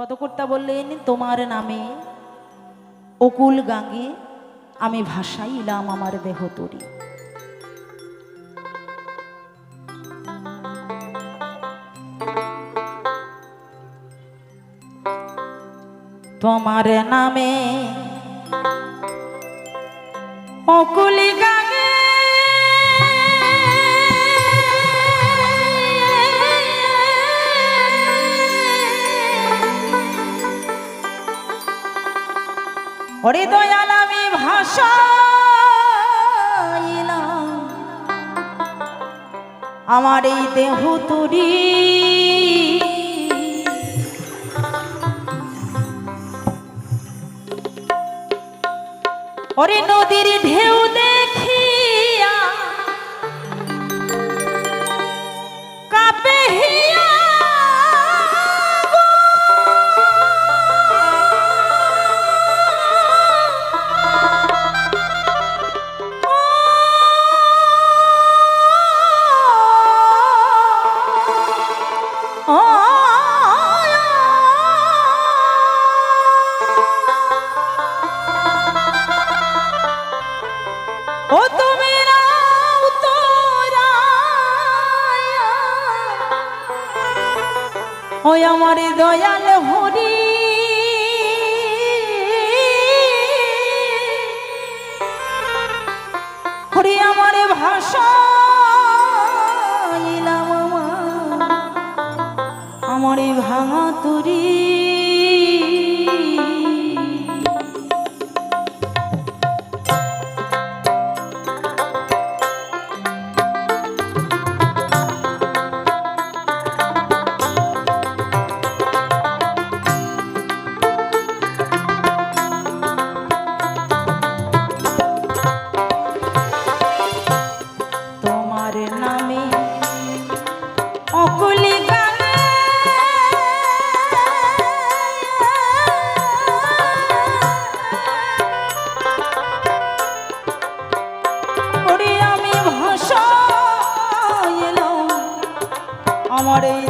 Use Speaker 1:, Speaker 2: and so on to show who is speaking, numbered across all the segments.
Speaker 1: পদকর্তা বললেন, তোমার নামে অকুল গাঙ্গে, আমি ভাসাইলাম আমার দেহ তরি। তোমার নামে অকুলি গা হরে দয়াল আমি ভাষা আমার এই দেহ তুরি। হরে আমার এই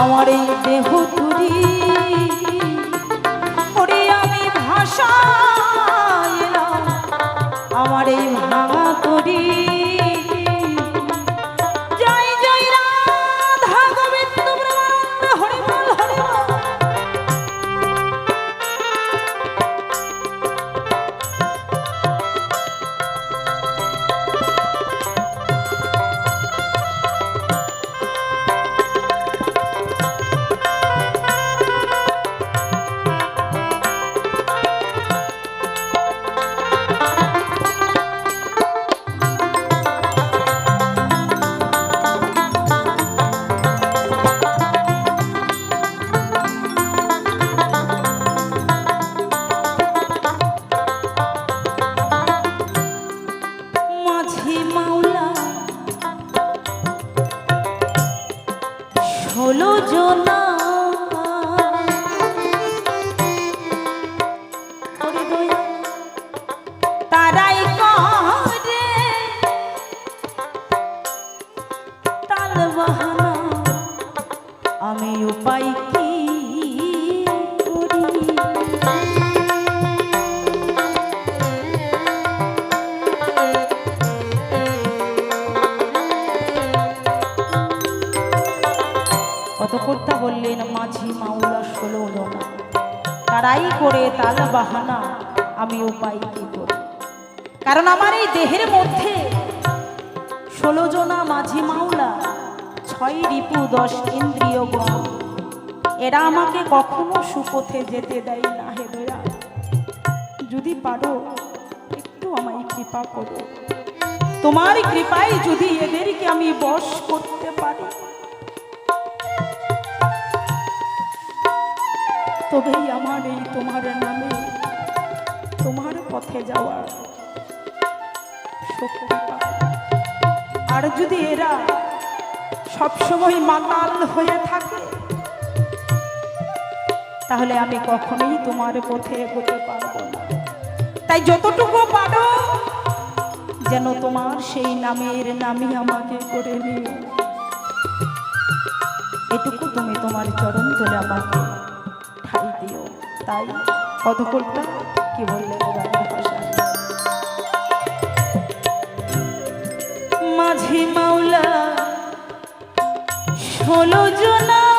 Speaker 1: আমার এই দেহ তুরি আমি ভাষা ষোলো জনা মাঝি মাওলা, ছয় রিপু, দশ ইন্দ্রিয় গণ। এরা আমাকে কখনো সুপথে যেতে দেয় না হে দয়া যদি পারো, একটু আমায় কৃপা করো। তোমার কৃপায় যদি এদেরকে আমি বশ করতে পারি। তবেই আমার এই তোমার নামে, তোমার পথে যাওয়া শক্তি আর যদি এরা সবসময় মাতাল হয়ে থাকে, তাহলে আমি কখনোই তোমার পথে এগোতে পারব না। তাই যতটুকু পারো, যেন তোমার সেই নামের নামই আমাকে করে নিও এটুকু তুমি তোমার চরণ তোলে আমাকে ঠাই দিও। তাই পদকলটা কি বললে? মাঝি মাওলা ষোলো জনার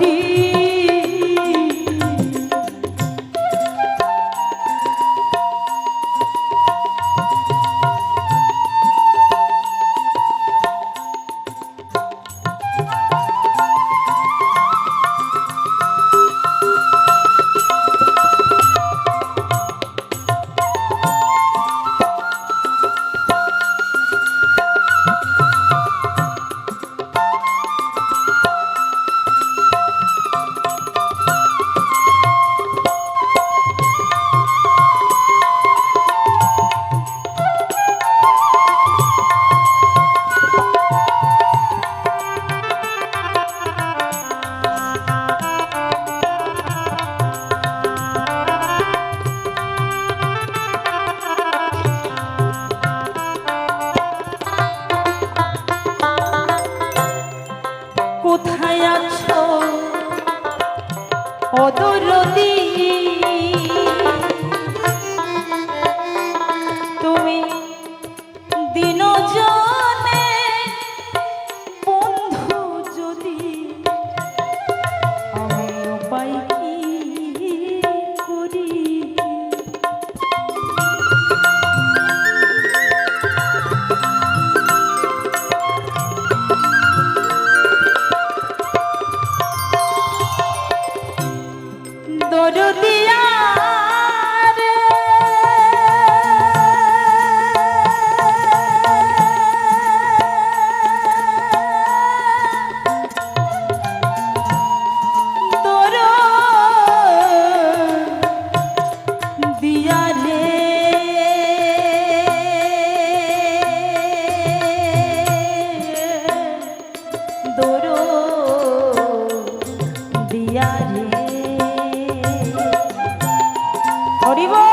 Speaker 1: দেহ 어리버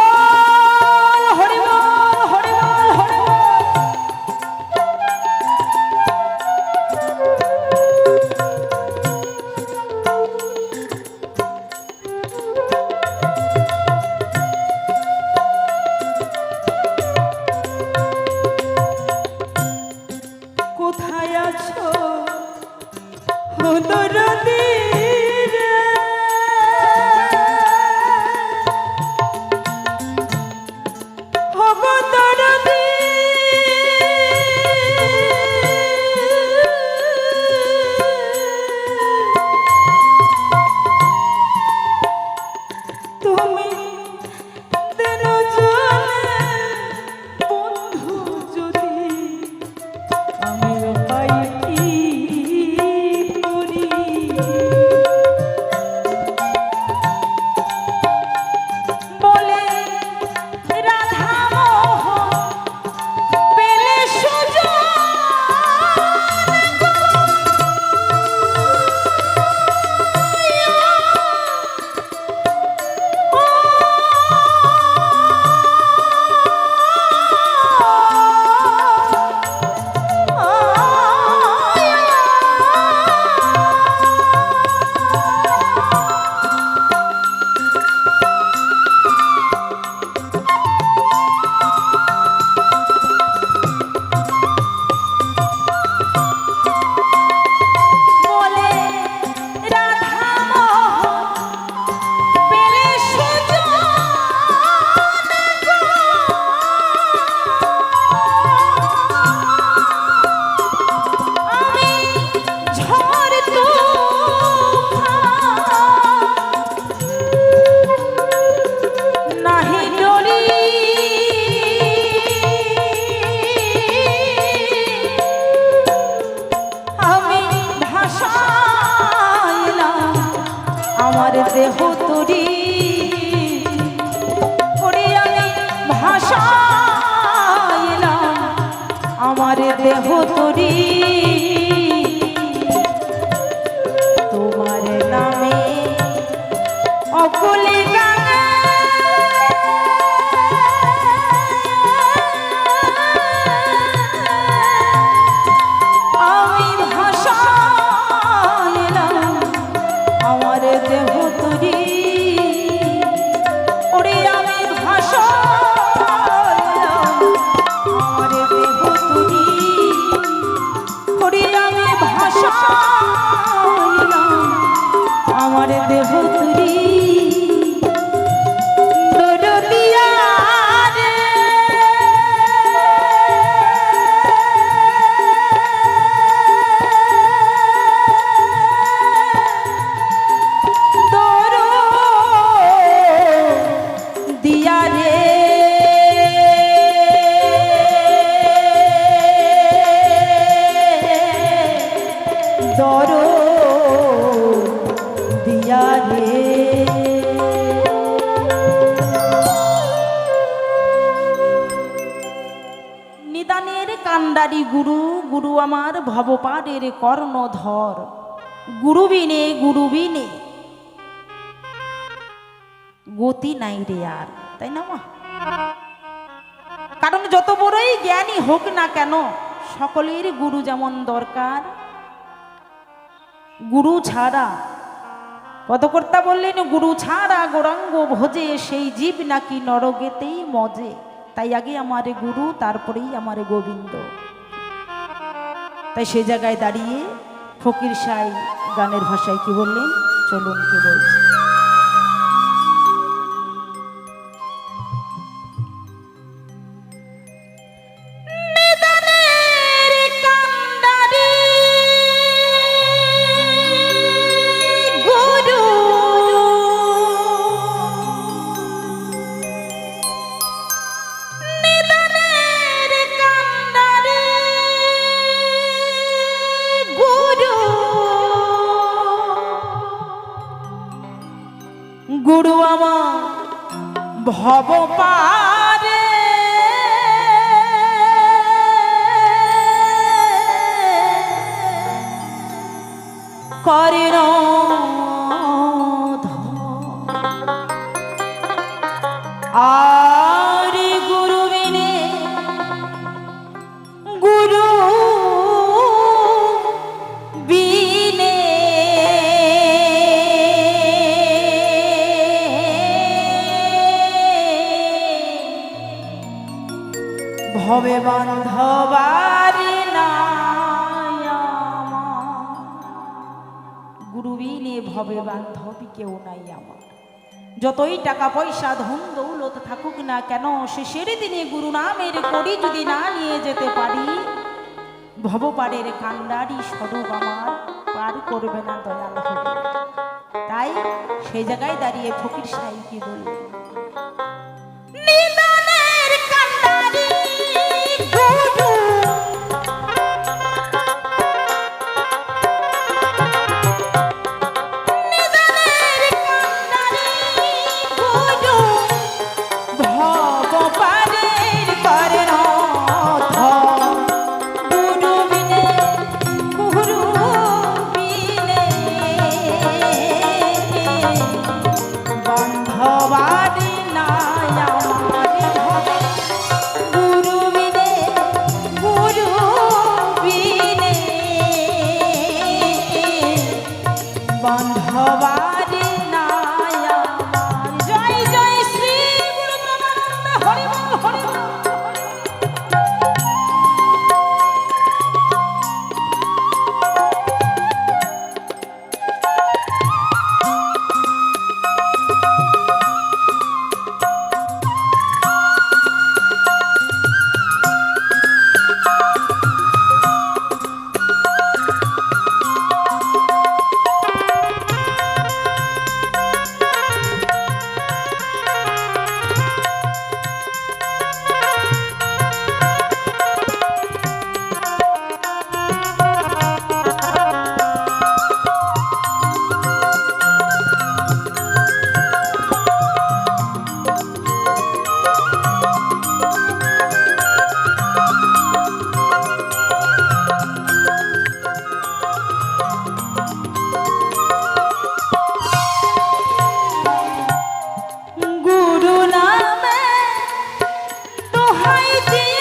Speaker 1: দরো দিয়া রে। নিদানের কান্ডারি গুরু গুরু আমার ভবপারের কর্ণধর। গুরু বিনে গুরু বিনে গতি নাই রে আর, তাই না মা? কারণ যত বড়ই জ্ঞানী হোক না কেন, সকলের গুরু যেমন দরকার গুরু ছাড়া। পদকর্তা বললেন, গুরু ছাড়া গোরাঙ্গ ভোজে, সেই জীব নাকি নরগেতেই মজে। তাই আগে আমারে গুরু, তারপরেই আমারে গোবিন্দ। তাই সে জায়গায় দাঁড়িয়ে ফকির সাই গানের ভাষায় কি বললেন? চলুন কি বলছি। কেউ নাই আমার। যতই টাকা পয়সা ধন দৌলত থাকুক না কেন, শেষের দিনে গুরু নামের করি যদি না নিয়ে যেতে পারি, ভবপাড়ের কান্ডারি স্বরূপ আমার পার করবে না দয়াল তাই সেই জায়গায় দাঁড়িয়ে ফকির সাহেব বলি বললেন Thank you.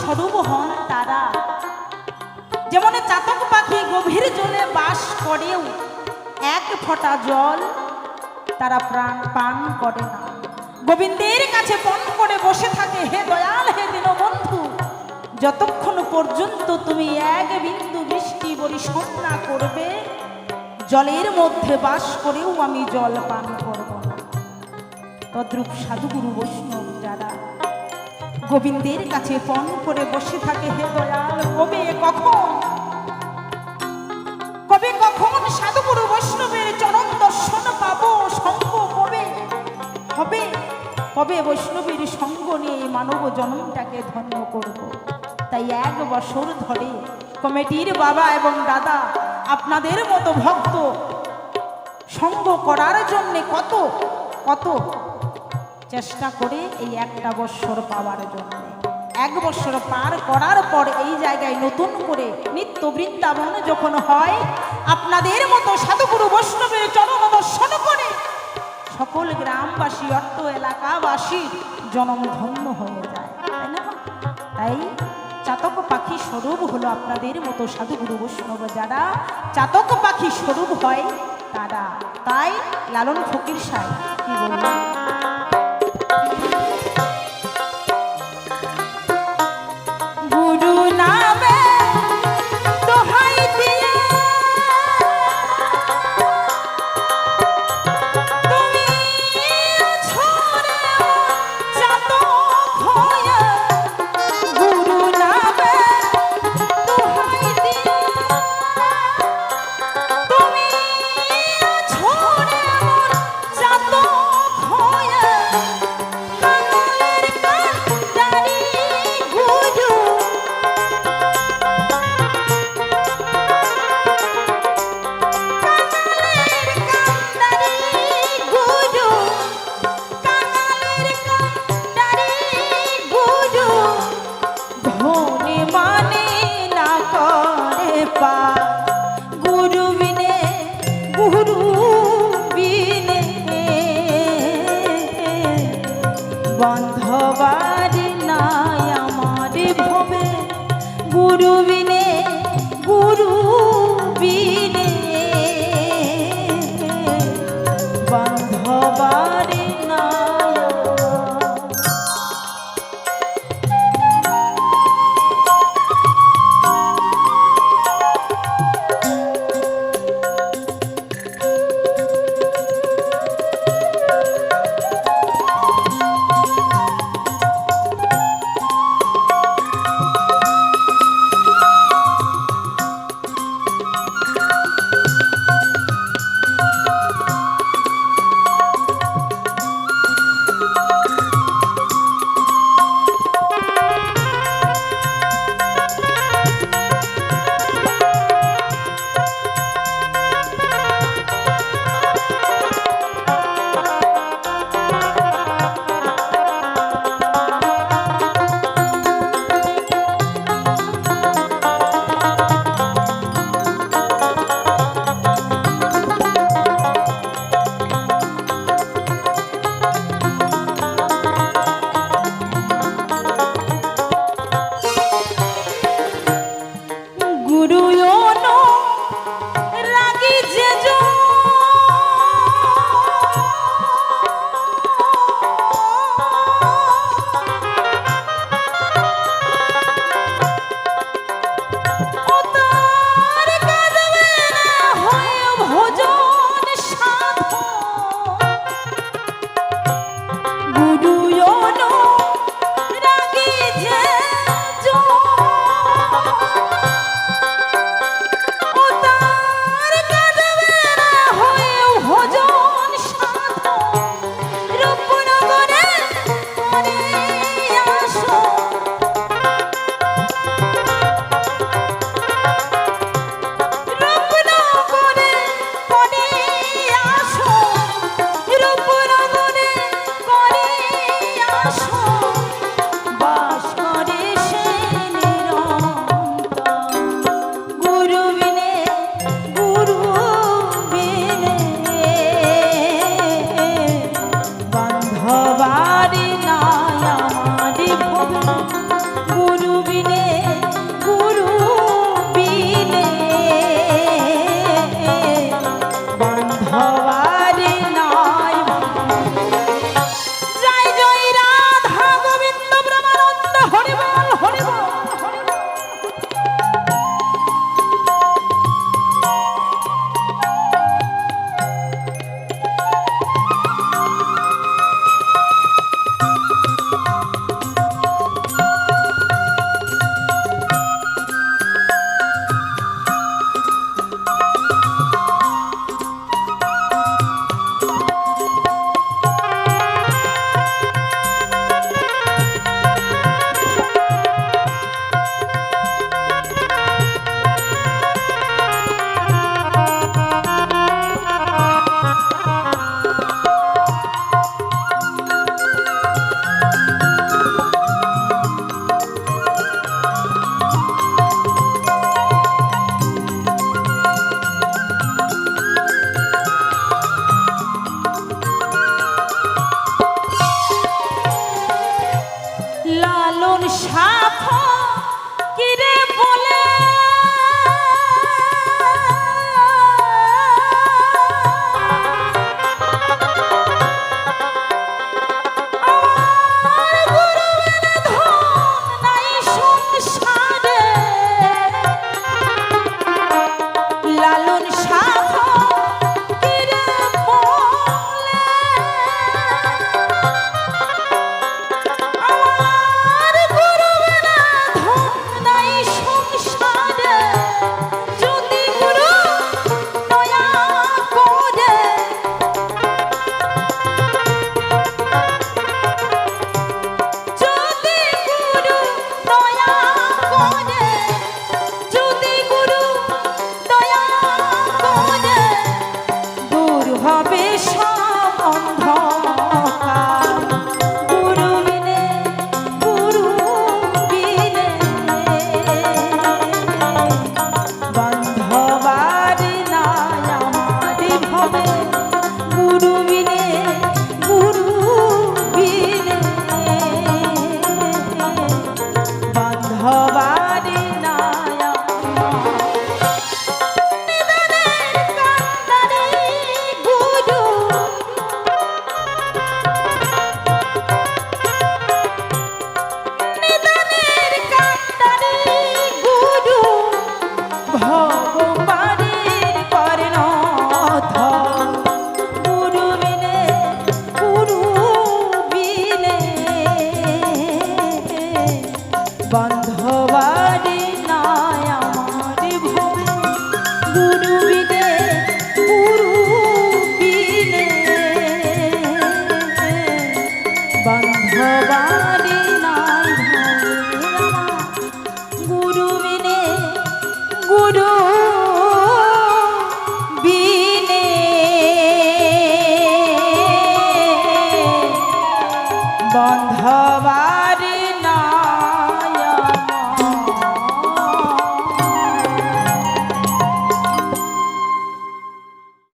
Speaker 1: স্বরূপ হন তারা। যেমন চাতক পাখি গভীর জলে বাস করেও এক ফোঁটা জল তারা প্রাণ পান করে না। গোবিন্দের কাছে পণ করে বসে থাকে, হে দয়াল, হে দীনবন্ধু, যতক্ষণ পর্যন্ত তুমি এক বিন্দু বৃষ্টি বরিশন না করবে, জলের মধ্যে বাস করেও আমি জল পান করব তদ্রূপ সাধুগুরু বৈষ্ণব গোবিন্দের কাছে পণ করে বসে থাকে, হে দয়াল, কবে, কখন? কবে, কখন? সাধুগুরু বৈষ্ণবের চরণ দর্শন পাবো সঙ্গ কবে? হবে, কবে বৈষ্ণবের সঙ্গ নিয়ে মানব জন্মটাকে ধন্য করব। তাই এক বছর ধরে কমিটির বাবা এবং দাদা আপনাদের মতো ভক্ত সঙ্গ করার জন্যে কত কত চেষ্টা করে এই একটা বৎসর পাওয়ার জন্য। এক বৎসর পার করার পর এই জায়গায় নতুন করে নিত্য বৃন্দাবন যখন হয়, আপনাদের মতো সাধুগুরু বৈষ্ণবের চরণ দর্শন করে সকল গ্রামবাসী, অট্ট এলাকাবাসী জনমধন্য হয়ে যায়, তাই না? তাই চাতক পাখি স্বরূপ হলো আপনাদের মতো সাধুগুরু বৈষ্ণব যারা চাতক পাখি স্বরূপ হয় তারা। তাই লালন ফকির সাহেব কি বলবেন